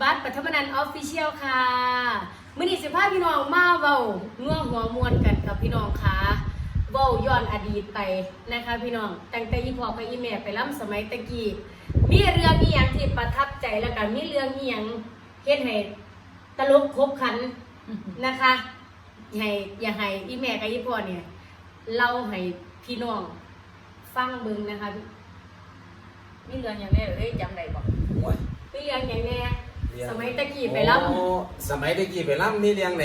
บัสปัทมนันออฟฟิเชียลค่ะมื่อนี้สิพาพี่น้องมาเว้าง่วงหัวมวนกันกับพี่น้องค่ะเว้าย้อนอดีตไปนะคะ พี่น้องตั้งแต่ยี่พ่อไปอีแม่ไปล่ำสมัยตะกี้มีเรื่องอีหยังที่ประทับใจแล้วกันมีเรื่องอีหยังเฮ็ดให้ตลกครบขันนะคะให้อย่าให้อีแม่กับอีพ่อเนี่ยเล่าให้พี่น้องฟังเบิ่งนะคะมีเรื่องอย่างนี้เอ้ยจำได้บ่โอ้ยมีเรื่องอย่างแน่เรีง สมัยตะกี้ไปล่ำโอ้สมัยตะกี้ไปล่ำมีเรียงไหน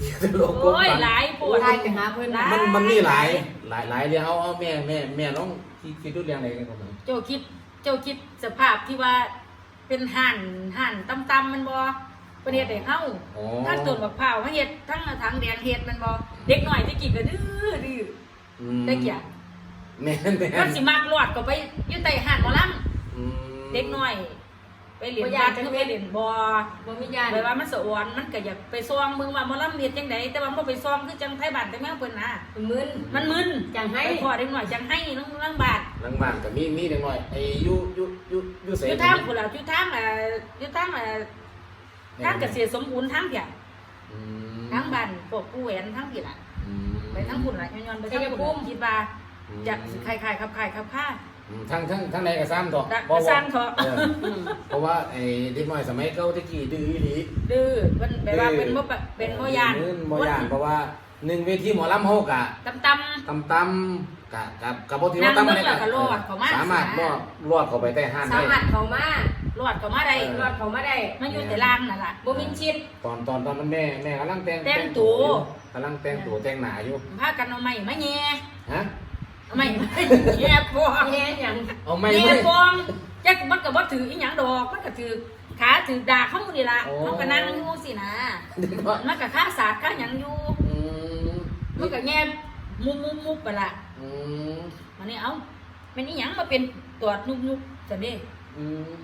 ที่ตลกกบโอ้ยฟังหลายปวดได้ไปหาเพื่อนหลายมันมันมีหลายหลายหลายเรียงเอาเอาแม่แม่แม่น้องที่คิดดูเรียงไหนกันครับผมเจ้าคิดเจ้าคิดสภาพที่ว่าเป็นห่านห่านตำตำๆมันบ่ประเทศได้เฮาอ๋อทั้งต้นบักพร้าวทั้งเฮ็ดทั้งทั้งแดงเฮ็ดมันบ่เด็กน้อยที่กินก็ดื้อดื้ออืมได้เกี่ยแม่นแม่มันนสิมักรอดก็ไปอยู่ใต้ห่านหมอลำอืมเด็กน้อย ไปเรียนบาสคือไปเรียนบ่บ่มีญาณแปลว่ามันสะอวนมันก็อยากไปซ่องมึงว่าหมอลำเฮ็ดจังไดแต่ว่าบ่ไปซ่องคือจังไทบ้านแต่แม่เพิ่นน่ะมึน มันมึนจังให้ ไปพอเด็กน้อยจังให้น้องลังบาทหลังบ้านก็มีมีเด็กน้อยไอ้อยูอยูอยูอยูเสอยู่ทางพุ่นล่ะอยู่ทางอะอยู่ทางอะทางเกษตรสมบูรณ์ทางเพียอืมทางบ้านพวกผู้แหวนทางพี่ล่ะ อืมไปทางพุ่นล่ะย้อนๆไปทางพุ่นคิดว่าจะสิคล้ายๆครับคล้ายครับค่า อืมทั้งทั้งทั้งในกระซ้ำต่อดักบ่กระซ้ำเถอะเออเพราะว่าไอ้เด็กน้อยสมัยเก่าตะกี้ดื้ออีหลีดื้อมันแบบว่าเป็นบ่แบบเป็นบ่ยานเออบ่ยานเพราะว่าหนึ่งเวทีหมอลำเฮากะตำต ตำตำกะกับกับบ่ที่นั่ว่างตำเบิ่งแล้วก็รอดเข้ามาสามารถรอดรอดเข้าไปใต้ห้านสาได้ มารถเขามาำรอดก็มาได้รอดเขามาได้มันอยู่แต่ล่างนั่นล่ะบ่มีชิด ตอนตอนตอนนั้นแม่แม่กำลังแต่งแต่งตัวกำลังแต่งตัวแต่งหน้าอยู่ พากันเอาไม้มาแย่ฮะ เอาไม้มาแย่พวกแย่หยังเอาไม่แย่ไม่พวงจักมันก็บ่ถืออีหยังดอกมันก็ถือขาถือดาเขาหมดนี่ล่ะเขาก็นั่งอยู่สินะเด็กน้อยมันก็ค่าศาสตร์ค่าหยังอยู่อืมมันก็แง่มุบมุบมุบไปละอืมมันนี่เอ้ามันนี่หยังมาเป็นตัวนุบนุบจังนี้อืม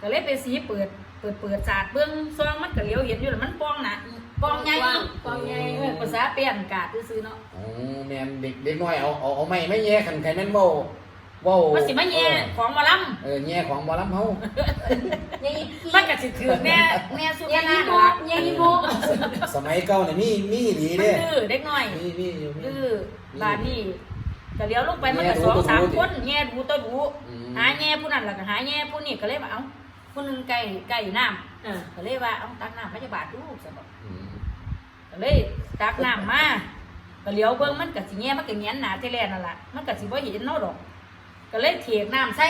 ก็เลยไปสีเปิด เปิดเปิดศาสตร์เบื้องซองมันก็เหลียวเห็นอยู่แล้วมันปองหนะ ปองใหญ่กองใหญ่เออภาษาเปลี่ยนกาดซื้อๆเนาะอ๋อแม่นเด็กเด็กน้อยเอาเอาเอาไม่ไม่แย่คันใครแม่นเว้าเว้ามันสิมาแย่ของหมาลเออแย่ของหมอลำเฮาแย่อีำมันก็สิถือแน่แน่สุดแย่แน่อีนะโบแย่อีโบสมัยเก่านี่มีมีดีมันเด้ดื้อเด็กน้อยมีมีอยู่มีดื้อบานนี่ก็เลี้ยวลงไปมันก็แง่ดูสองสามตัวดูคนแง่ดูตัวดูอืมหาแง่ผู้นั้นแล้วก็หาแง่ผู้นี้ก็เลยว่าเอ้าผู้หนึงใกล้ใกล้น้ำอ่าก็เลยว่าเอาตักน้ำพยาบาลดูสบอ กอืมก็เลยตักน้ำมาก็เลี้ยวเบิ่งมันก็สิแง่มันก็แงนหนาเทแลนั่นล่ะมันก็สิบ่เห็นเนาะดอก ก็เลยเถียกน้ำใส่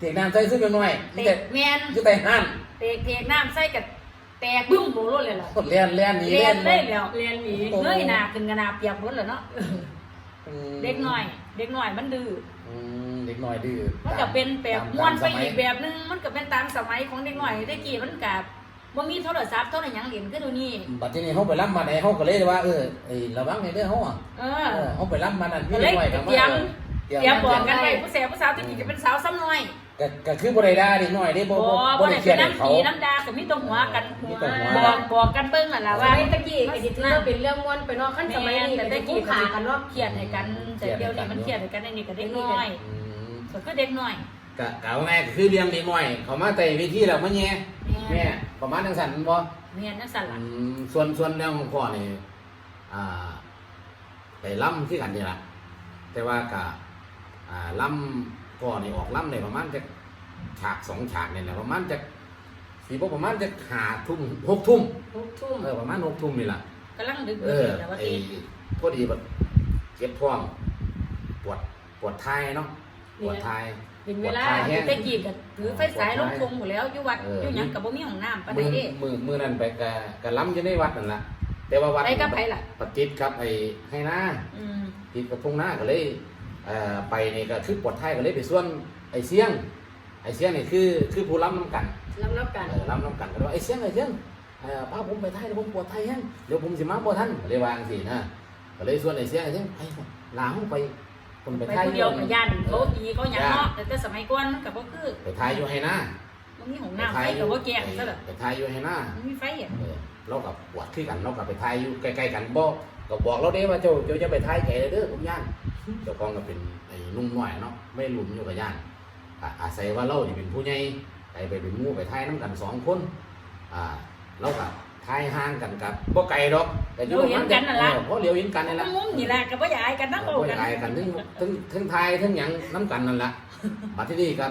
เด็กน้ำใจซึ่งยังน้อยเตแต่กแมนอยู่ใต้ห้านเตกเถียกน้ำใส่กับแตกบึ้มโบรถเลยล่ะกดเลียนเลียนหนีเรียนเลยเลียนแล้วเรียนหนีโอ้เงยหน้าขึ้นกระนาเปียกหมดแล้วเนาะอืมเด็กน้อย เด็กน้อยมันดื้ออืมเด็กน้อยดื้อมันก็เป็นแบบตาม้วนไปตาสมัอียกแบบนึงมันก็เป็นตามสมัยของเด็กน้อยได้กี่มันกับ บ่มีโทรศัพท์โทรหยังเล่นคือเดูนี่ บัดทีนี้เขาไปรับมาไหนเขาก็เลยว่าเออไอ้ระวังในเด้อเขาอะเอเอออเขาไปรับมานั่นก็เลยน้อยกับเตรียมเตรียมเตรียมบอกกันไว้ผู้แสบผู้สาวตะกี้จะเป็นสาวซ้ำน้อยก็ก็คือบ่ได้ด่าเด็กน้อยเด้บ่บ่บ่บ่บ่ได้ได้เครีเป็ยนดให้เขา น้ำตีน้ำดาก็มีแตรงหัวกันมีแต่หัว บอกบอกกันเบิ่งนั่นล่ะว่าว่าตะกี้ก็สิถือว่าเป็นเรื่องม่วนไปเนาะขั้นสมัยนี้แต่แต่ตะตะกี้กี้ขาขากักันนเนาะเนาะเครียดให้กันแต่เดี๋ยวนี้มันเครียดให้กันในนี่ก็เด็กน้อยอืมก็คือเด็กน้อยก็ก็เอาง่ายก็คือเลี้ยงเด็กน้อย เขามาแต่วิธีแล้วมาแย่ แม่ ประมาณจังซั่นบ่เมียนจังซั่นอืล่ะมส่วนส่วนแนวของพ่อนี่อ่าไปล่ำที่กันนี่ล่ะแต่ว่าก็อ่าล่ำพ่อนี่ออกล่ำในประมาณจะฉากสองฉากเนี่ยแหละประมาณจะสีบ่ประมาณจะหาทุ่มหกทุ่มทุกทุ่มเออประมาณหกทุ่มนี่ล่ะ กำลังดึกเออๆแล้วว่าไอ้ติพอดีแบบเจ็บท้อง ปวดปวดท้ายเนาะปวดท้าย เป็นเวลาปวดท้ายแห้งตะกี้ก็ถือไฟสายลงคงหมดแล้วอยู่วัดเอออยู่หยังก็บ่มีห้องน้ำปานใดมือเด้ มือมือนั่นไปกะกะล้ำอยู่ในวัดนั่นล่ะแต่ว่าวัดไปกับไผล่ะ ปฏิดครับไอ้ให้หน้า อืมติดกับทุ่งนาก็เลยเอ่อไปนี่ก็คือปวดท้ายก็เลยไปส่วนไอ้เสียง ไอ้เสียงนี่คือคือผู้ล้ำน้ำกันลำนับกัน เออล้ำน้ำกันก็เลยว่าไอ้เสียงไอ้เสียงเอ่อพาผมไปท้ายเดี๋ยวผมปวดท้ายแห้งเดี๋ยวผมสิมาบ่ทันก็เลยวาจังสินะก็เลยส่วนไอ้เสียงไอ้เสียงไปลาห้องไป คนไปไปท้ายผู้เดียวกับย่านเอเขาออีเขาหยังเนาะแต่แต่สมัยก่อนมันก็บ่คือไปท้ายอยู่ให้หน้าบ่มีห้องน้ำไฟก็บ่แจ้งซะดอกไปท้ายอยู่ให้หน้ามันมีไฟอะเออเรากับปวดคือกันเรากับไปทายอยู่ใกล้ๆกันบ่ก็บอกเราเด้ว่าเจ้าเจ้าจะไปทายแกเลยเด้อผมย่านเจ้าของก็เป็นไอ้หนุ่มน้อยเนาะไม่หลุมอยู่กับย่านอะอาศัยว่าเรานี่เป็นผู้ใหญ่ไปไปเป็นหมู่ไปทายน้ำกันสองคนอ่าเราก็ ทายห่างกันกับบ่ไกลดอกแต่อยู่ประมาณเออเพราะเหลียวเห็นกันนี่แหละมุมนี่แหละก็บ่อยากอายกันนั่งบ่โอ้ได้กันอายกันทั้งทั้งทั้งทายทั้งหยังน้ำกันนั่นแหละบัดที่นี่ก็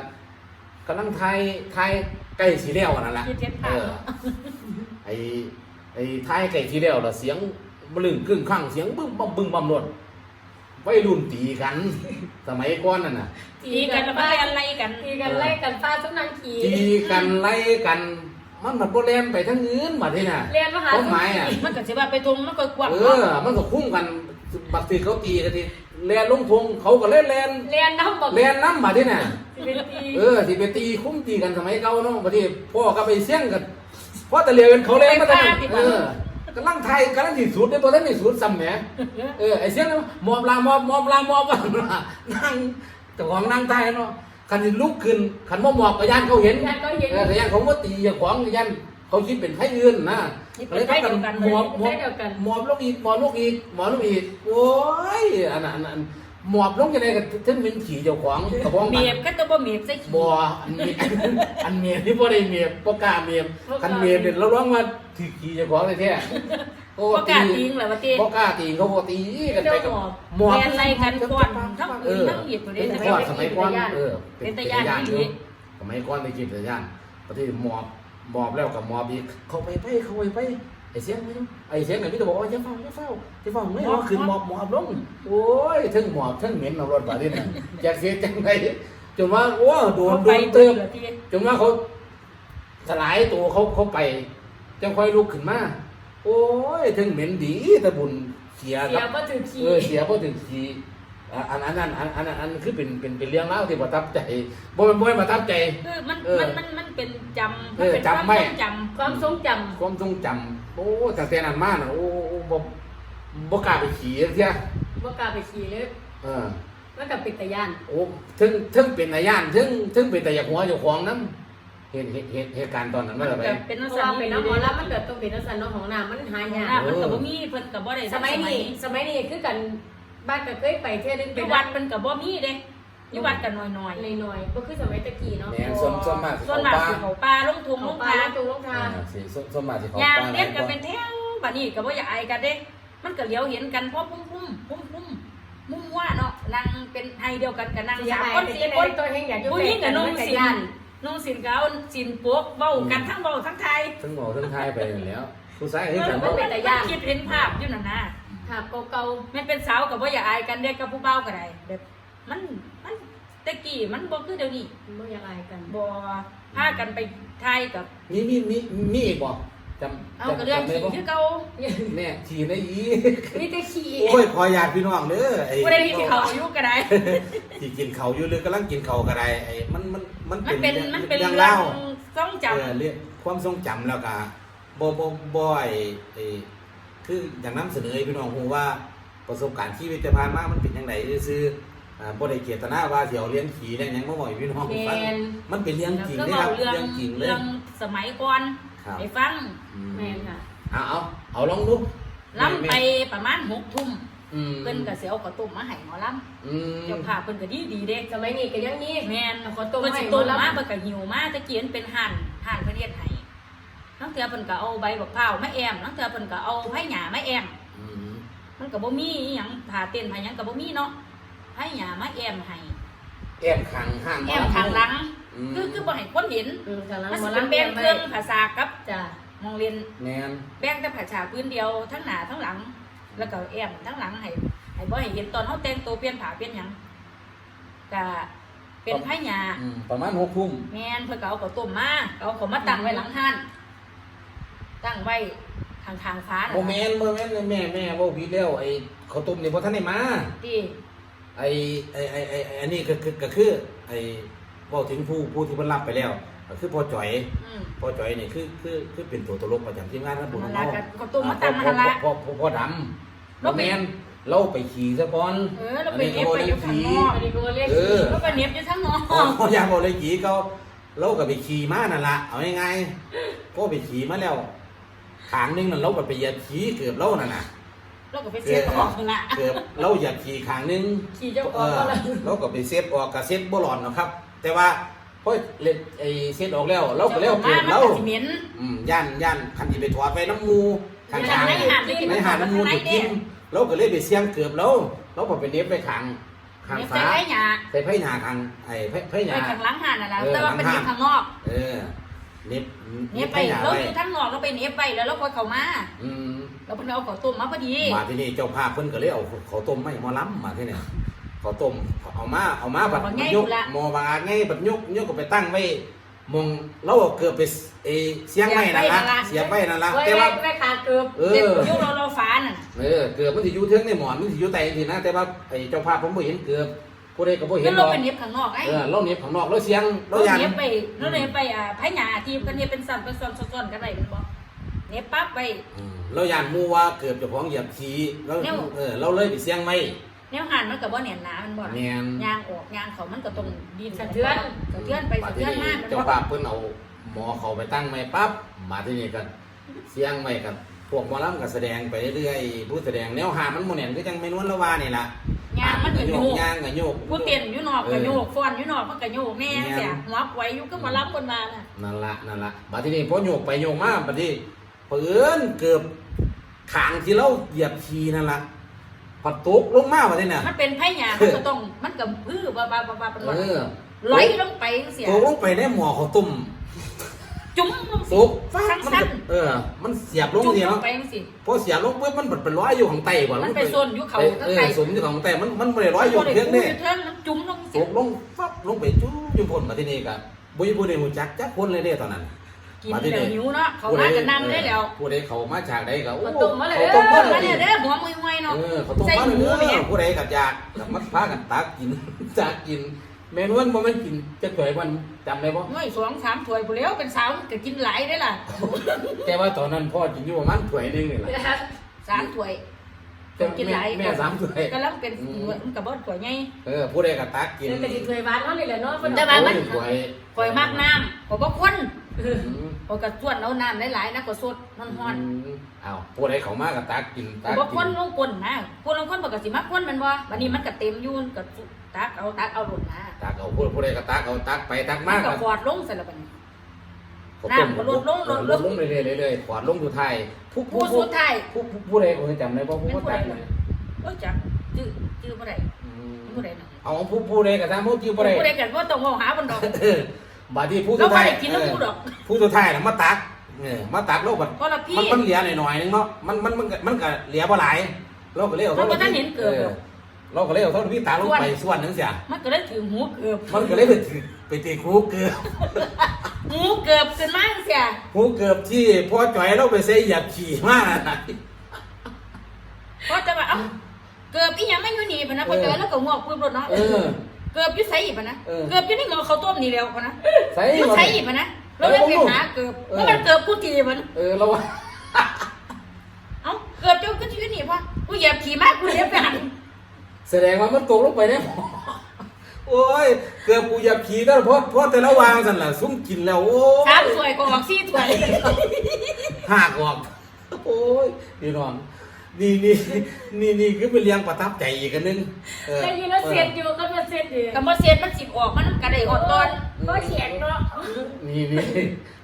กำลังทายทายใกล้สีแล้วนั่นแหละคิดเจ็ดเอผ่านอไอ้ไอ้ทายใกล้สีแล้วแล้วเสียงบลึงกึ่งข้างเสียงบึ้มบั่มบึ้มบั่มรถวัยรุ่นตีกัน สมัยก่อนนั่นน่ะตีกันแล้วมาเล่นอะไรกันตีกันไล่กันฟาดซุกนางขี่ตีกันไล่กัน มันมันโบแลนไปทั้งยืนมาที่น่ะ เรียนมหาต้นไม้อะ มันก็สิว่าไปทงมันก็กว้างเออ มันก็คุ้มกันบัดทีเขาตีกันทีแลนลงทงเขาก็เล่นแลนเรียนน้ำบอกแลนน้ำมาที่น่ะ สิเป็นตีเออสิไปตีคุ้มตีกันสมัยเก่าเนาะบัดนี้พ่อก็ไปเสี่ยงกันเพราะแต่เรียนเขาเล่นมาแต่นั้นเออกำลังไทยกำลังสิสุดในตัวนั้นนี่สุดซ้ำแหมเออไอ้เสี่ยงนั้นมอบลามอบมอบลามอบกันนั่งเจ้าของนั่งไทยเนาะ คันสิลุกขึ้นคันบ่มอบก็ย่านเขาเห็นยันก็เห็นเออก็ย่านเขาบ่ตีเจ้าของก็ย่านเขาคิดเป็นไผอื่นนะนี่ก็เป็เลนยใจพากัเดีนยวกันหมอบหมอบเดียวกันหมอบลงอีกหมอบลงอีกหมอบลงอีกโอ้ยอันนั้นอันนั้น หมอบลงยังไงกันถึงเป็นขี่เจ้าของกระบองเมียบก็ตัวบ่เมียบใส่ขี้บ่อันนี้อันเมียที่บ่ได้เมียบ่กล้าเมียคันเมียเนี่ยเราร้องว่าถือขี่เจ้าของเลยแท้โอ้บ่กล้าทิ้งแหละว่าติบ่กล้าตีเขาบ่ตีกันไปกับหมอบเรียนอะไรกันก่อนทั้งเออื่นอทั้งเหยียดตัวเป็นี้นจะก่อนไปสมัยก่อนเออเป็นตาย่านอยู่อีหลีสมัยก่อนได้กินตาย่านประเทศหมอบหมอบแล้วกับหมอบอีกเข้าไปไปเข้าไปไป ไอ้เสียงไม่รู้ไอ้เสียงไหนพี่จะบอกว่าอย่าเฝ้าอย่าเฝ้าอย่าเฝ้าไม่เอาขึ้นหมอบหมอบลงโอ้ยทั้งหมอบทั้งเหม็นเอารถบาดนี้น่ะจากเสียจังไงจนว่าโอ้โดนโดไปนเติเติมมจนว่าเขาสลายตัวเขาเขาไปจังค่อยลุกขึ้นมาโอ้ยทั้งเหม็นดีแต่บุญเสียเสีกัยบก็ถือขี่เออเสียเพราะถึงขี่อะอันอันนั้นอันอันอันอันคือเป็นเป็นเป็นเรื่องเล่าวที่ประทับใจบ่เป็นบ่เป็นประทับใจคือมันเออมันมันมันเป็นจำเออมันเป็นจำไม่ความทรงจความทรงจความทรงจำ โอ้ตั้งแต่นั้นมาน่ะโอ้โอ้บ่บ่กล้าไปขี่เสียำว่ากล้าไปขี่เลยเออมันกับปิดตะยานโอ้ถึงถึงเป็นนายย่านถึงถึงเป็นแต่อยากหัวเจ้าของนำเหตุเหตุเหตุเหตุการณ์ตอนนั้นำว่ามันอะไรก็เป็นเพนักราะสัว่าเป็นน้ำหมอแล้แล้วมันเกิดตรงเป็นน้ำสันน้องของน้ำมันหายากมันก็บ่มีเพิ่นก็บ่ได้สมัยนี้สมัยนี้คือกันบ้านก็เคยไปเที่ยวนึงอไปยู่วัวัดดเพิ่นก็บ่มีเด้ อยู่วัดก็น้อยหน่อยๆก็คือสมัยตะกี้เนาะแม่นส่วนส่วนมากๆสิส่วนเขามากป่าสิเขาป่าลงทุ่งลลงงพาทาลงตูลงทาอ่าสิส่วนส่วนมากสิเขายามป่าเล่นก็หลายเป็นแท่งบัดนี้ก็บ่อยากอายกันเด้ มันก็เหลียวเห็นกันเพราะพุ่มพุ่มพุ่มพุ่มมุ่งว่าเนาะนั่งเป็นไอเดียวกันก็นั่งเสียสามหายคนเป็นสี่คคนนตัวเฮงอยากผู้หญิงกับน้องมันสินยานน้องสินก็เอาสินโป๊กเว้ากันทั้งเว้าทั้งไทยทั้งหมอทั้งไทยไปนั่นแหล้วผู้ชายคือกันมับ่นเป็นแต่ย่านคิดเห็นภาพอยู่นั่นนะค่ะเก่าแม่นเป็นสาวก็บ่อยากอายกันเด็กกับผู้เฒ่าก็ได้แบบ มันมันแตะกี้มันบ่คือเดี๋ยวนี้ๆไม่อยากอายกันบ่พากันไปไทยกับ มีมีมีมีอีกบ่จำเอาก็เรื่องจำได้ขี่บ่คือเก่าแม่ขี่ได้อีนี่จะขี่โอ้ยขอญาติพี่น้องเด้อไอ้บ่ได้ที่เขาอยู่ก็ได้ ที่กินเขาวอยู่หรือกำลังกินเขาวก็ได้ไอ้มันมันมันมันเป็นมันเป็นเรื่องเรื่อเล่างต้องจำเออเรื่องความทรงจำแล้วก็บ่บ่บ่ไอ้ไอ้คืออย่างนํเสนอให้พี่น้องฮู้ว่าประสบการณ์ชีวิตจะผ่านมามันเป็นจังไดซื่อๆ อ่าบ่ได้เจตนาว่าสิเอาเลี้ยงผีได้หยังมาบอกให้พี่น้องแมฟังนมันเป็นเรื่องจริงก็เด้เว้าครับเรื่องเรื่องจริงเลยเรื่องสมัยก่อนครับให้ฟังอืมแมนค่ะเอาเอาเอาลองดูล้ำไปประมาณหกทุ่มอืมเพิ่นก็สิเอาข้าวต้มมาให้หมอล้อืมำเจ้าภาพเพิ่นก็ดีดีเด้สมัยนี้ก็ยังมีแม่นเอาข้าวต้มเพิ่นสิให้ต้มหมอลำมาเพิ่นก็หิวมาตะกี้มันเป็นหั่นหั่นเพิ่นเฮ็ดให้ทั้งเทื่อเพิ่นก็เอาใบบักพร้าวมาแอมทั้งเทื่อเพิ่นก็เอาไผ่หญ้ามาแอม อืมมันก็บ่มีอิหยังผ่าเต้นผ่าหยังก็บ่มีเนาะ ไผ่หญ้ามาแอมให้แอมขังห้างแอมข้างหลังมคือคือบ่ให้คนเห็นอืมกำลังมันหมสิอเป็นลำแบ่งเครื่องภาษากับจ้ะมองเรียนแมนแบ่งแต่ภาษาพื้นเดียวทั้งหน้าทั้งหลัง แล้วก็แอมทั้งหลังให้ให้บ่ให้เห็นตอนเฮาแต่งตัวเปลี่ยนผ้าเปลี่ยนหยังก็เป็นไผ่หญ้าอืมประมาณหกทุ่มแม่นเพิ่นก็เอาข้าวต้มมาเอาข้าวมาตั้งไว้หลังห้านตั้งไว้ข้างๆฟ้าโมแมนโมแมนแม่แม่เว่าผิดแล้วไอ้ข้าวต้มนี่พอท่านได้มา ที่ ไอ้ไอ้ไอ้ไอ้ไอ้อันนี้ก็คือก็คือ ไอ้เว่าถึงผู้ผู้ที่เพิ่นรับไปแล้วก็คือพ่อจ่อยอืมพ่อจ่อยนี่คือคือคือเป็นตัวตลกประจำทีมงานนะบุญนั่นเฮาล่ะก็ข้าวต้มมาตั้งนั่นล่ะพ่อพ่อพ่อดำเราโมไป แมนเราไปขี่ซะก่อนเออเราไปเน็บไปอยู่ข้างนอกอันนี้ก็เรียกเออเราไปเน็บอยู่ข้างนอกพ่ออยากบอกเลยขี่เขาเราก็ไปขี่มานั่นล่ะเอาง่ายๆก็ไปขี่มาแล้วขางหนึงนั่นเราก็ไปเหยียบขี่เกือบเรานั่นน่ะ เราก็ไปเสียบออกนั่นล่ะเกือบเราเหยียบขี่ขางหนึงขี่เจ้าขเอองอก็เลยเราก็ไปเซฟออกกับเซฟบ่หลอนเนาะครับ แต่ว่าเพราะเล็ดไอ้เซ็ตออกแล้วเราก็แล้วมาเก็บมันเราก็สิเหม็นอืมย่านย่านคันที่ไปถอดไปน้ำมูข้างในทางในนี่หาดได้กินในหาดน้ำมูในจะเด้กินเราก็เลยไปเสี่ยงเกือบแล้วเราก็ไปเน็บไปขังข้างเนี่ยฟ้าใส่ไข่หยาใส่ไผ่หนาข้างไอ้ไผ่ไผ่หไปนาข้างหลังหาดน่ะนะเออแต่ว่าเป็นหลังเน็หาดบข้างนอก เออ เน็บเน็บไปไผ่หนาเราไว้อยู่ทั้งนอกเราไปเน็บไปแล้วเราค่อยเข้ามาอืมเราเพิ่นเอาข้าวต้มมาพอดีมาที่นี่เจ้าภาพเพิ่นก็เลยเอาข้าวต้มไม่หมอล้ำมาที่นี่ข้าวต้มเอามาเอามาบัดมันยกหมอบาไงบัดยกยกก็ไปตั้งไว้มองเราเอาเกือบไปเอเสียงไว้นั่นละเสียบไว้นั่นละไว้แต่ไว้ว่าไว้ขาเกือบเอเด็กอยุคเราเราฟ้าน่ะเออเกือบมันสิอยู่เทิงในหมอนมันสิอยู่ใต้ทีนะแต่ว่าไอ้เจ้าภาพผมบ่เห็นเกือบ ผู้ใดก็บ่เห็แล้นวหรเราอกไปเน็บข้างนอกไอ้เออเราเน็บข้างนอกเราเสียงเราเรายันเน็บไปเราเน็บไปอ่าไผ่หยาที่กันเน็บเป็นซ้ำเป็นซ้อนซ้อนกันได้เป็นบ่เน็บปั๊บไป อืมเรายันหมู่ว่าเกือบเจ้าของเหยียบขี้เราแนวเออเราเลยไปเสียงไว้แนวหันมันก็บ่แน่นหนามันบ่ล่ะแม่น ยางออกยางเขามันก็ต้องดินสะเทือนสะเทือนไปมาสะที่เทือนนี่มากมันเจ้าบ่ภาพเพิ่นเอาหมอเขาไปตั้งไว้ปั๊บมาที่นี่ก็เสียงไว้กับพวกหมอลำก็แสดงไปเรื่อยๆผู้แสดงแนวหามันบ่แน่นคือจังแม่นวลละว่านี่ล่ะ ยางมันก็โยโยกกยางก็โยกผู้เต้นอยู่นอกก็โยกฟ้อนอยู่นอกมันก็โยกแน่แม่นเสียหัวไว้อยู่ก็มารับคนมาน่ะนั่นละนั่นละบัดทีนี้พอโยกไปโยกมาบัดนี้เพื่อนเกือบขางที่เราเหยียบทีนั่นละพัดตกลงมาบัดนี้น่ะมันเป็นไผ่หยามันก็ต้องมันก็พื้อบ่บ่บ่บ่เป็นเอว่าอไหลลงไปเสียตกลงไปในหม้อข้าวต้ม จุ้มลงตสิกฟ้ามันสั้ก็นเออ มันเสียบลงจุ้มทีลเนาะงไปจังซี่พอเสียบลงปุ๊บมันบัดเป็นร้อยอยู่ข้างใต้บ่มันไปโซนอยู่เขาเอข้างอใต้สมอยู่ข้างใต้มันมันบ่ได้ร้อยอยู่เพียงนี่นี่เทิงมันจุ้มลงตสิกลงฟับลงไปจุ๊บจุ่มพ่นมาที่นี่ก็บ่มีผู้ใดรู้จักจักคนเลยเด้ตอนนั้น กินแล้วหิวเนาะเขามากันนั่นได้แล้วผู้ใดเขามาจากใดก็โอ้มาตุ่มมาเลยเขาต้ต้มมมามาเลเลยยเด้อหัวมวยๆเนาะ เออเขาต้มใส่มาหมูเลยแม่ผู้ใดกัดอยากกับมัดพากันตักกิน จากกิน เมนูนั้นบ่แม่นกินจะเคยมันจำได้บ่น้อยสองสามถ้วยผู้แล้วเป็นสาวมันก็กินหลายได้ล่ะแต่ว่าตอนนั้นพ่อกินอยู่ประมาณถ้วยหนึงนี่แหละสามถ้วยแต่กินหลายแม่สามถ้วย ก็แล้วเป็นมันก็บ่ถ้วยใหญ่เออผู้ใดก็ตักกินเดี๋ยวกระดิ่งถวยบ้านเขานี่แหละเนาะเพิ่นแต่ว่ามันโอ้ยถ้วยข่อยมากน้ำข่อยบ่คนอืม ข่อยก็ส่วนเอาน้ำหลายๆนะก็สดมันฮ้อนมอ้าวผู้ใดเขามาก็ตักกินข่ตัอยกบ่กิคนนลงคนนะคนลงคนบ่ก็สิมาคนแมันบ่บัดนี้มันก็เต็มอยู่ก็ตักเอาตักเอาหล่นนะตักเอาผู้ผู้ใดก็ตักเอาตักไปตักมัมานก็ก็ฟอดลงใส่แล้วบัดนี้เขาต้มน้ำก็ลดลงลดลง ลงเรื่อยๆเรื่อยๆขวดลงอยู่ไทายผู้ผู้ผู้สุดท้าย ผู้ผู้ผู้ใดผมจำได้บ่ผู้เป็นก็ผู้ตัใดกล่ะโอ้ยจักชื่อชื่อบ่ได้อืมผู้ใดน่ะเอาผู้ผู้ใดก็ตามผู้จิ้วบ่ได้ผู้ใดกันบ่ต้องเว้าหาเพิ่นดอก เออ บาดนี้ผู้เราสุดบ่ท้ายได้กินน้ำเอผู้อดอกผู้สุดท้ายน่ะมาตักเออมาตักแล้วบัดเพราะละพี่มันมันเหลือหน่อยๆนึงเนาะมันมันมันก็มันก็เหลือบ่หลายเราก็เลยเอามันบ่ทันเห็นเกิดหรอกเราก็เลยเอาเท่าที่ตาลงไปส่วนหนึงเสียมันก็เลยถือหูเกือบมันก็เลยไปถือไปตีครูเกือบหูเกือบขึ้นมาเสียครูเกือบที่พ่อจ่อยเราไปใส่เหยียบขี่มาน่ะเพราะจะว่าเอ้าเกือบอีหยังไม่อยู่นี่ปะนะพอเจอแล้วก็งอกปื้มรถเนาะเออ เกือบอยู่ไสอีกปะนะเออ เกือบอยู่ในหม้อข้าวต้มนี่แล้วปะนะใส่อยู่มาไสอีกปะนะเราเลยไปหาเกือบเออ แล้วมันเกือบกูทีมันเออเราว่าเอ้าเกือบเจ้าก็อยู่นี่วะกูเหยียบขี่มากกูเหยียบไปหันแสดงว่ามันตกลงไปในหม้อโอ้ยเกือบกูเหยียบขี่แล้วเพราะเพราะแต่ละวางสั่นล่ะซุ่มกินแล้วโอ้ยสามถ้วยก็ออกสี่ถ้วยหักออกโอ้ยพี่น้อง นี่นี่นี่นี่คือเป็นเลี้ยงประทับใจอีกอันนึงเออได้ยินแล้วเสร็จอยู่ก็มาเสร็จอยู่กับบ่เสียดมันสิออกมันกระไดออกตอนก็เขียนเนาะนี่นี่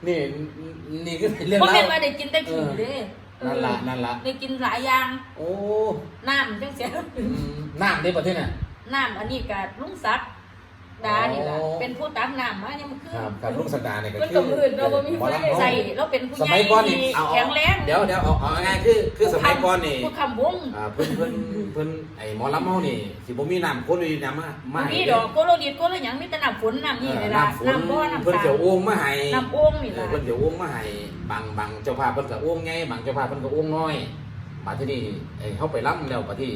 นี่นี่คือเป็นเรื่องบ่เล่าแม่นว่าได้กินแต่ขี้เด้นั่นละนั่นละได้กินหลายอย่าง โอ้น้ำจังเสียอืมน้ำในประเทศน่ะน้ำอันนี้ก็ลุงศัก ดิ์ดานี่ล่ะอ๋อเป็นผู้ตักน้ำมาเนี่ยมันคือครับกับลุงสักดาเนี่ยก็มันคืก็อมืดเราบ่มีไฟหมอลำเฮาใส่แล้วเป็นผู้สใหญ่มัยก่อนนี่ที่เอาแข็งแรงเดี๋ยวเดี๋ยวเอาเอาง่ายๆคือคือสมัยก่อนนี่ผู้คำวงอ่าเพิ่นเพิ่นเพิ่นไอ้หมอลำเฮานี่สิบ่มีน้ำคนเลยน้ำมามาให้มีดอกโกโลดิดโกโลหยังมีแต่น้ำฝนน้ำนี่เออเลยล่ะน้ำฝนน้ำบ่อน้ำเพิ่นสาเสียวโอ่งมาให้น้ำโอ่งนี่เออล่ะเพิ่นเสียวโอ่งมาให้บางบางเจ้าภาพเพิ่นก็โอ่งใหญ่บางเจ้าภาพเพิ่นก็โอ่งน้อยมาที่นี่ไอ้เฮาไปรับแล้วบัดที่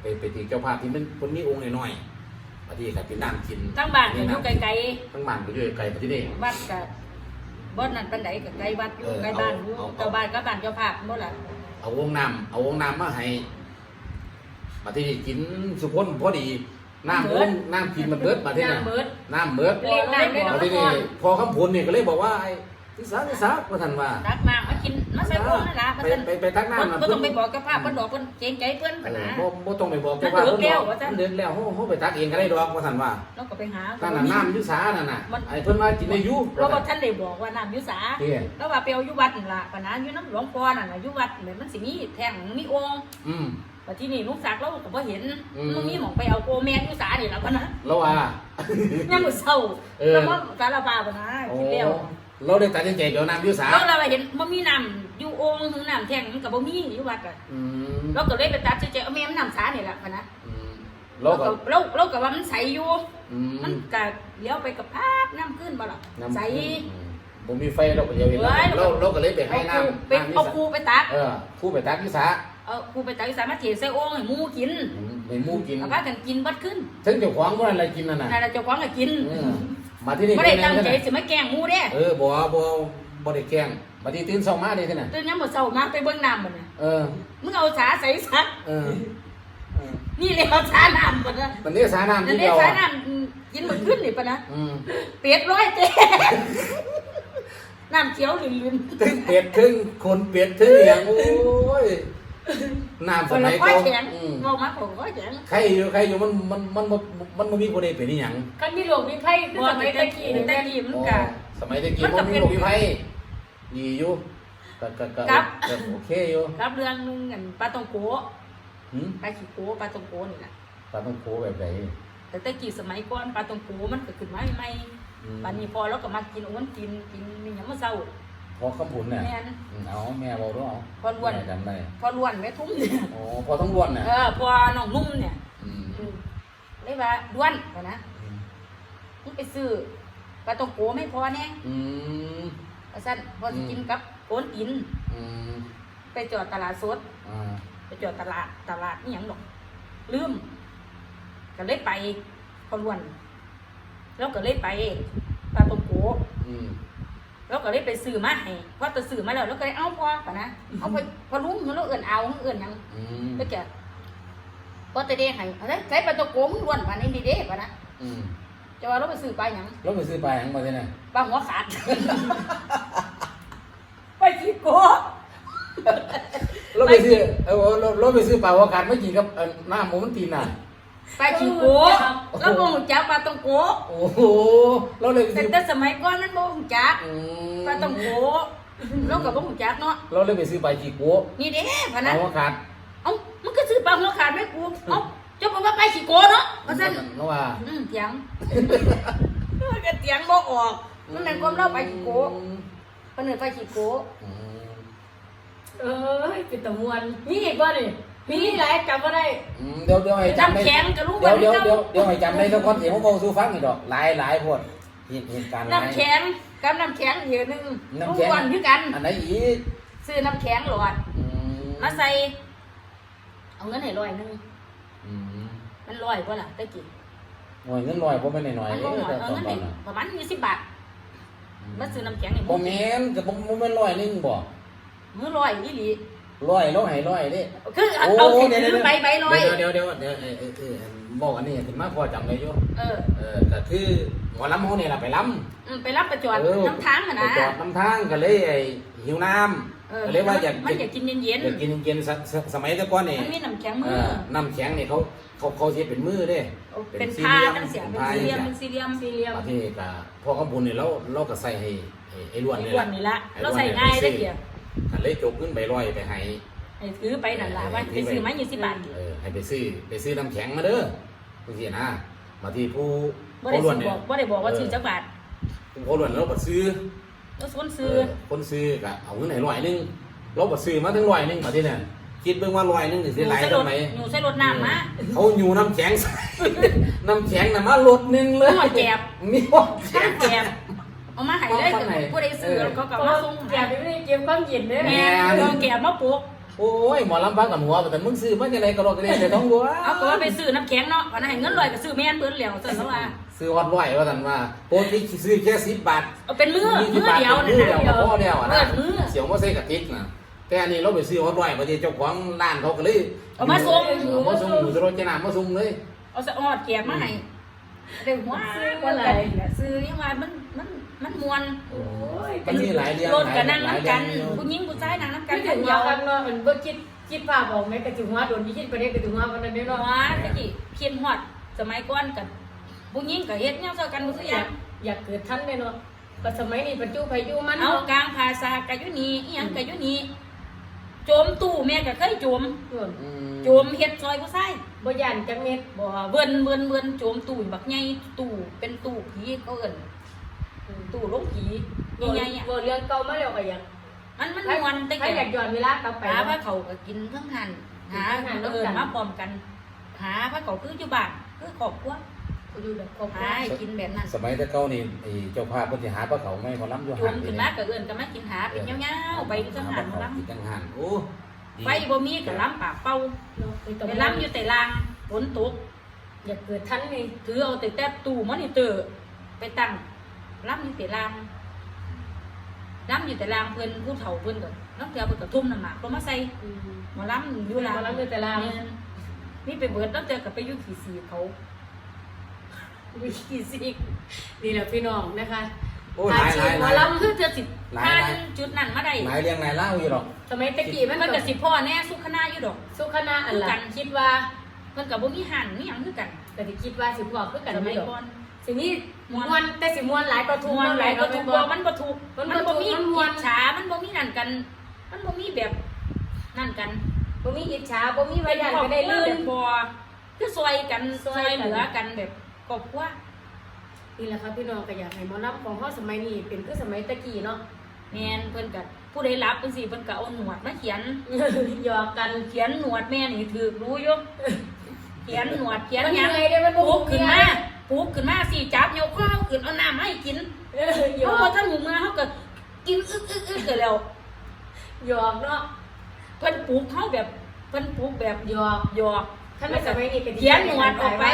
ไปไปที่เจ้าภาพที่มันเพิ่นมีโอ่งน้อยๆ บัดที่ก็เป็นน้ำกินทั้งบ้านก็อยู่ไกลทั้งบ้านก็อยู่ไกลบัดที่นี่ๆวัดก็บ่นั่นปานใดก็ไกลวัดอยู่เออไกลบ้านอยู่เอาเอาเจ้าบ้านกับบ้านเจ้าภาพบ่ล่ะเอาวงน้ำเอาวงน้ำมาให้บัดที่นี่กินสุพนพอดีน้ำวงน้ำกินมันเบิดบัดที่นี่น้ำเบิดน้ำเบิดเรียกน้ำได้บัดอดกที่นี่พอคำพูนนี่ก็เลยบอกว่าไอ้ทิสาทิสาว่าท่านว่าตักน้ำมากินมมาใส่วงนั่นล่ะ ไปเพิ่นไปไปตักเพิ่นน้ำน่ะบ่ต้องไปบอกเจ้าภาพเพิ่นดอกเพิ่นเกรงใจเพิ่นเอปะอนะบ่บ่ต้องไปบอกมันเจ้าว่าเดือดแล้วว่าซั่นมันเดือดแล้วเฮาเฮาไปตักเองก็ได้ดอกว่าซั่นว่าแล้วก็ไปหานั่นน่ะน้ำอยู่สานั่นน่ะมันไอ้เพิ่นว่ากินได้อยู่เราบ่ทันได้บอกว่าน้ำอยู่สาเด้อแล้วว่าไปเอาอยู่วัดนั่นล่ะปะนะอยู่น้ำหลวงพ่อนั่นน่ะอยู่วัดเหมือนมันสิมีแท่งมีองค์อืมแต่ที่นี่ลุงศักดิ์เราก็บ่เห็นอืมมันมีหมองไปเอาโกแมนอยู่สานี่ล่ะปะนะแล้วว่ายังบ่เศร้าเออแล้วว่าสารภาพปะนะโอ้คิดแล้ว เราได้ตัดสินใจเดี๋ยวน้ำอยู่สาแล้วเราเห็นบ่มีน้ำอยู่องค์ถึงน้ำแท่งมันก็บ่มีอยู่วัดอะอืมเราก็เลยไปตัดสินใจเอาแม่มันน้ำสานี่ล่ะปะนะอืมเราเราก็ก็เราเราก็ว่ามันใสอยู่ อืมันมก็เลี้ยวไปกับภาพน้ำขึ้นบ่ล่ะน้ำใสอืมผมมีไฟเราก็เดียวเห็นเอ้ย เราเราก็เลยไปให้เอาครูน้ำไปน้ำเอาที่ครูสาไปตัก เออครู่ไปตักที่สาเอาครูไปตักอีสานมาเทใส่โอ่งให้หมูกินในหมูกินเอาพากันกินบัดขึ้นถึงเจ้าของบ่อะไรกินนั่นน่ะ นั่นแหละเจ้าของก็กินเออ มาที่นี่บ่ได้เป็นตั้งไงใจกันน่ะสิมาแกล้งหมูเด้เออบ่บ่บ่ได้แกล้งบัดนี้ตื่นเช้ามาได้ที่น่ะตื่นยามมื้อเช้ามาไปเบิ่งน้ำบัดน่ะเออมึงเอาสาใส่ซักเออเออนี่เลยเอาสาน้ำบัดน่ะมันนี่สาน้ำนั่ที่นเด้เดียวสาอะน้ำกินบัดขึ้นนี่ปะนะอืมเป็ดร้อยเต้น้ำเขียวลื่นถึงเป็ดถึงคนเป็ดถึงอย่างโอ้ย น้ำๆสคนมัละยข้อเก่ายแข็งอืมเว้ามาของข้อยแข็งใครอยู่ใครอยู่มันมันมันมันมันบ่มีบ่ได้เป็นอีหยังกันมีโลกมีไพ่คือบ่สมัยแต่ตะกี้กี้นี่แต่แม่กี้มันอ๋อก็ สมัยตะกี้มันก็บ่มีเป็นโรคมีภัยดีอยู่ก็ก็ก็ครับ ก็โอเคอยู่รับเรื่องนึงกันปลาตองโกหืมปลาขี้โกปลาตองโกนี่แหละปลาต้องโคแบบไหนแต่แต่กี้สมัยก่อนปลาตองโกมันก็ขึ้นมาใหม่อืมๆบัดนี้พอเราก็มากินอ้วนกินกินมีหยังมาเศร้า พอคำผุนน่ะแม่นอืมเอาแม่บอกด้วยเอาพอล้วนแม่จำได้พอล้วนแม่ทุ่มเนี่ยอ๋อพอต้องล้วนน่ะเออพอน้องนุ่มเนี่ยอืมอืมเลยว่าด้วนก่อนนะอืมมึงไปซื้อปลาตองโกไม่พอแน่อืมว่าซั่นพอสิกินกับโอนกิน อืมไปจอดตลาดสด อ่าไปจอดตลาดตลาดนี่หยังดอกลืมก็เลยไปพอล้วน แล้วก็เลยไปปลาตองโกอืม แล้วก็เลยไปซื้อมาให้พอจะซื้อมาแล้วแล้วก็เลยเอาพอปะนะเอาไปพอลุงแล้วเอื่นเอาเอื่นหยังอืมก็จะพอจะได้ให้เอาได้ใช้ปลาตะโกมล้วนปานนี้ดีเด้ปะนะอืมจะว่าเราไปซื้อปลาหยังแล้วไปซื้อปลาหยังมาที่ไหนปลาหัวขาด ไปขี้โกะเราไปซื้อเออเราเราไปซื้อปลาหัวขาดไม่กินกับเอ่อหน้าหมูมันตีนน่ะ ไปขี้โกะแล้วบ่ฮู้จักปลาตะโกะโอ้โหเราเลยไปแต่ซื้อแต่สมัยก่อนมันบ่ฮู้จักอืมปลาตะโกะเราก็บ่ฮู้จักเนาะเราเลยไปซื้อปลาจีโก้นี่เด้ปพะลานะหัวขาดเอ้ามันก็ซื้อปลาหัวขาดไหมกูเอ้าเจ้าบอกว่าไปขี้โกะเนาะว่าซั่นน้องว่าอืมเถียง มันก็เถียงบ่ออกมันนั่นความเราไปขี้โกะเพิ่นเอิ้นไปขี้โกะอืมเอ้ยเป็นตะมวนมีอีกบ่นี่ มีหลายจำบ่ได้ อืมเดี๋ยวเดี๋ยวให้จำได้น้ำแข็งกับลูกเดี๋ยววันเดี๋ยวนี้เดี๋ยวเดี๋ยวให้จำได้แล้วก่อนเดี๋ยวผมบอกสู่ฟังอีกดอกหลายหลายพวดเหตุเหตุการณ์หลาย น้ำแข็งกับน้ำแข็งอีกหนึงน้ำทุกแข็ง วันคือกัน อันไหนอีกซื้อน้ำแข็งหลอดอืมมาใส่ เอาเงินให้ร้อยหนึงอืมมันร้อยป่ะล่ะตะกี้หน่วยเงินหน่อยผมไม่ได้หน่อยมันเด้บ่หน่อยแต่เอาตอนเงินตอให้นน่ะประมาณยี่สิบบาทมาซื้อน้ำแข็งให้บ่แม่นก็บ่บ่แม่นร้อยหนึงบ่มือร้อยนี่หลี ร้อยเราให้ร้อยเด้คือเอาโอ้เอาสิเดี๋ยวถือเดี๋ยวไปใบร้อย เดี๋ยวเดี๋ยวเดี๋ยวเดี๋ยวเออเออเออบอกอันนี้ถึงมาพอจำได้อยู่เออ เออก็คือหมอลำเฮานี่ล่ะไปลำอืมไปรับประจอดเออน้ำทางอะไปนะจอดน้ำทางก็เลยไอ้หิวน้ำเออก็เลยว่าอยากมันอกิยานกกินเย็นอยากกินเย็นๆสสสมัยแต่ก่อนนี่ๆมันมีน้ำแข็งมืเอออน้ำแข็งนี่เขาเขาเขาเสียเป็นมือเด้เป็นสี่พาเหลี่ยมจังเสียเป็นพาสี่เหลี่ยมจัเป็นงสี่เหลี่ยมสี่เหลี่ยมประเทศก็พ่อคำบุญนี่เราเราก็ใส่ให้ให้ไอ้ล้วนไอ้นี่อ้วล่ะนนี่ละเราใส่ง่ายได้เกีย อันเลยจกขึ้นไปร้อยไปให้ให้ถือไปนั่นล่ะว่าไปซื้อมายี่สิบบาท เออให้ไปซื้อไปซื้อน้ำแข็งมาเด้อจังซี่นะบางทีผู้บ่ผู้ได้ล้วนซื้อเนี่บยอกบ่ได้บอกว่าซื้อจักบาทผู้ล้วนเราบ่ซื้อเราสวนเอซื้ออคนซื้อก็เอาเงินให้ร้อยหนึงเราบ่ซื้อมาถึงร้อยหนึงบัดนี้เนี่ยคิดเบิ่งว่าร้อยหนึงนี่สิหลายใส่รเท่าถไหร่อยู่ใส่รถน้ำมา เขาอยู่น้ำแข็งใส่น้ำแข็งน่ะมาลดหนึงเลยหัวแจบมีหัวแจข้างบแกม เอามาให้เลยผู้ใดซื้อเขาก็ก็มามาส่ส่งงให้อย่าไปไม่ได้เก็บความเย็นเด้อแม่เอาแกมมาปลูกโอ้ยหมอลำพักกันหัวแต่มึงซื้อมาจังไดก็รอกระเด็นแต่ท้องวัวเอาก็ว่าไปซื้อน้ำแข็งเนาะวันนั้นให้เงินลอยก็ซื้อแม่นเบิ่นแล้วซั่นแล้วว่าซื้อฮอดร้อยว่าซั่นว่าโปรตีซื้อแค่10บาทเอาเป็นมือมือเดียวมืนั่นอเดียวน่ะก็พอแล้วอะเปินะดมือเสียวมาใส่กะติกนะแต่อันนี้เราไปซื้อฮอดร้อยพอดีเจ้าของร้านเขาก็เลยเอามาส่งเอามาส่งอยู่รถเจน้ำมาส่งเลยเอาสะออดแกมมาให้ได้หัวซื้อว่าอะไรซื้อยังว่ามัน มันมันมวนโอ้ยมันมีหลายเรื่องรถก็นั่งหลายน้ำกันเรื่องอยู่ผู้หญิงผู้ชายนั่งน้ำกักันนกัถึนงเดีหัยววกันเนาะมันบ่คิดคิดภาพออกไหมกระถึงหัวโดนที่คิดประเด็นกระถึงหัวมันนั่นเด้หัเนาะวตะกี้เขียนฮอดสมัยก่อนกันผู้หญิงก็เฮ็ดแนวเท่ากันบ่คือหอยัยางกอยากเกิดทันเลยเนาะก็สมัยนี้ปัจจุบันอยู่มันเอาเนาะกลางภาษาก็อยู่นี่อีหยังก็อยู่นี่โจมตู้แม่ก็เคยโจมส่วนอืมโจมเฮ็ดซอยผู้ชาย บ่ย่านจักเม็ดบ่เบิ่นเบิ่นเบิ่นโจมตู้บักใหญ่ตู้เป็นตู้ผีเขาเอิ้น ตู้ลงผีบ่ใหญ่ๆอะบ่เรื่องเก่ามาแล้วก็อยากมันมันม่วนแต่ถ้ากี้อยากย้อนเวลากลับไป หาพระเนาะเขาก็กินทั้งหันหากินทั้งหันเออแล้วกัน มาพร้อมกัน หาพระเขาคืออยู่บ้านคือครอบครัวอยู่แบบครอบครัวหาให้กินแบบนั้นสมัยแต่เก่านี่ไอ้เจ้าภาพเพิ่นสิหาปลาเขาไม่มาล้ำอยู่จุ่ห่ามงขึ้นมาก็เอื้อนก็มากินหาเป็นยาวๆไปอยู่ทั้งหันหาปลาล้เขากินจังหันโอ้ดีำไฟบ่มีก็ล้ำปากเป่าเนาะไปตรงไปนั้นล้ำอยู่แต่ลางฝนตก อยากเกิดทันนี่ถือเอาแต่แต่ตู้มอนิเตอร์ ไปตั้ง ล้ำอยู่แต่ลางล้ำอยู่แต่ลางเพิ่นผู้เฒ่าเพิ่นก็น้องเจ้าเพิ่นก็ทุ่มน้ำหมากลงมาใส่อืมหมอล้ำอยู่ลางหมอลำอยู่แต่ลางแม่นนี่ไปเบิดน้องเจ้าก็ไปอยู่ขี่สีเขาวิธีสินี่แหละพี่น้องนะคะโอ้หลายหลายหหมอลายลำคือเธอสิหลายผ่านหลายจุดนั้นมาได้หลายเรื่องหลายเล่าอยู่หรอกสมัยตะกี้มันมันก็ก็สิพ่อแน่สุขนาอยู่ดอก สุขนาอันคือละกันคิดว่าเพิ่นก็บ่มีหันมีหยังคือกันก็สิคิดว่าสิบอกคือกันสมัไม่ยดอกก่อน สินี้ม่วนมวน แต่สิมวนหลายก็ทุกม่วนหลายก็เนาะถูกแม่บ่นบ่มันบ่ถูกมันบ่มันบ่มีถูกมันม่วนอิจฉามันบ่มีนั่นกัน มันบ่มีแบบนั่นกันบ่มีอิจฉาบ่มีไว้ยันก็ได้ลื่แบนบบ่คือซอยกันซซออยยกันเหลือกันแบบครอบครัวนี่แหละครับพี่น้องก็อยากให้หมอลำของเฮาสมัยนี้เป็นคือสมัยตะกี้เนาะแม่นเพิ่นก็ผู้ใดรับจังซี่เพิ่นก็เอาหนวดมาเขียนหยอกกันเขียนหนวดแม่นี่ถูกรู้อยู่เขียนหนวดเขียนมันหยังเหนื่อยเด้มันบ่ปลูกขึ้นมาเย ปลูกขึ้นมาสิจับยกข้าวขึ้นเอาน้ำให้กินเออหยเขาอพกอท่านหมูมาเขาก็กินอึกอึกอึกเกิดแล้วหยอกเนาะเพิ่นปลูกเขาแบบเพิ่นปลูกแบบหยอกหยอกถ้าไม่สมัยนี้ก็เขียนหนวดออกไป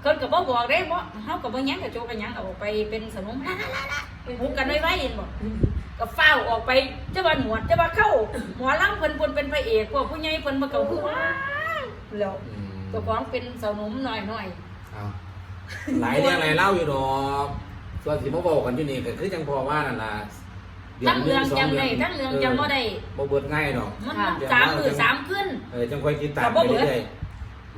เพิ่นก็บ่บอกได้บ่เฮาก็บ่หยังก็โจกกันหยังเอาออกไปเป็นสนมปลูกกันไว้ไว้เห็นบ่ก็ฟ้าวออกไปจะว่าหนวดจะว่าเข้าหมอลำเพิ่นเพิ่นเป็นพระเอกพวกผู้ใหญ่เพิ่นบ่เก่าคือว้าวแล้วอืมเจ้าของเป็นสนมหน่อยเอา หลายเรื่องหลายเล่าอยู่ดอกส่วนสิมาบอกกันอยู่นี่ก็คือจังพอว่านั่นล่ะๆทั้งเรื่องจำได้ทั้งเรื่องจำบ่ได้บ่เบิดง่ายดอกมันมันสามมือสามขึ้นเออจังค่อยติดตามก็ไปบ่เบิดเรื่อย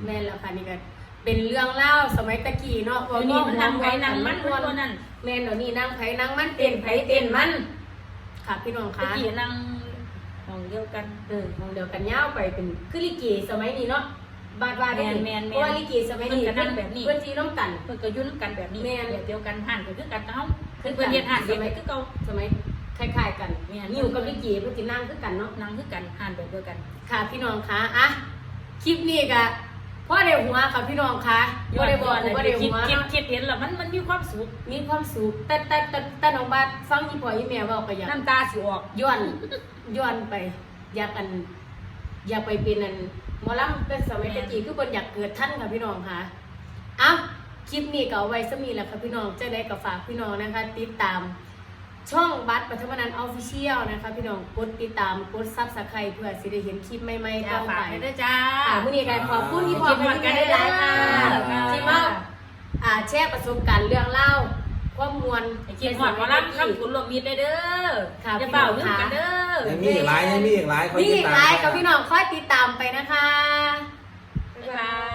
แม่นแล้วค่ะนี่ก็เป็นเรื่องเล่าสมัยตะกี้เนาะเดี๋ยวนี้มันนั่งไผนั่งมันม่มันตัวนั้นแม่นเดี๋ยวนี้นั่งไผนั่งมันเต้นไผเต้นมันค่ะพี่น้องตะคะกี้นั่งห้องเดียวกันเออของเดียวกันยาวไปเป็นคือลิเกสมัยนี้เนาะ บาดว่าได้แม่นแม่นเพแม่นราะว่าลิเกสมัยนี้เพิ่นก็นั่งแบบนี้ เพื่อนซีน้ำกัน เพิ่นก็อยุ่นำกันแบบนี้แม่น แบบเดียวกันหันก็คือกันเฮาคือกันเพิ่นเฮ็ดหันแบบนี้คือเก่า สมัยคล้ายๆกันแม่น อยู่กับลิเกเพื่อนสินั่งคือกันเนาะนั่งคือกันหันแบบเดียวกัน ค่ะพี่น้องคะอะคลิปนี้ก็พ่อเดียวหัวค่ะพี่น้องคะพ่อเดียวบอกพ่อเดียวคิดหัวคิดคิดเห็นแล้วมันมันมีความสุขมีความสุขแต่แต่แต่แต่น้องบาสฟังที่พ่อยี่แม่เว่าก็อยากน้ำตาสิออกย้อนย้อนไป อยากอัน อยากไปเป็นอันหมอลำเป็นสมัยตะกี้คือคนอยากเกิดท่านค่ะพี่น้องค่ะเอ้าคลิปนี้ก็เอาไว้สมีแหละค่ะพี่น้องจะได้กับฝากพี่น้องนะคะ ติดตามช่องบัตรปัทมนันออฟฟิเชียลนะคะ พี่น้องกดติดตามกดซับสไครต์เพื่อสิได้เห็นคลิปใหม่ๆจ้าต่อฝากไปให้ด้วยจ้าค่ะมื้อนี้ก็ขอบคุณที่พ่อพี่แม่ได้หลายๆค่ะค่ะที่มาอ่าแชร์ประสบการณ์เรื่องเล่า ความมวลให้คิดฮอดหมอลำคำขุนลมมิตรได้เด้อค่ะอย่าเปล่าลืมกันเด้อๆยังมีอีกหลายยังมีอีกหลายคอยนี่ติดตามไลน์กับพี่น้องคอยติดตามไปนะคะบ๊ายบาย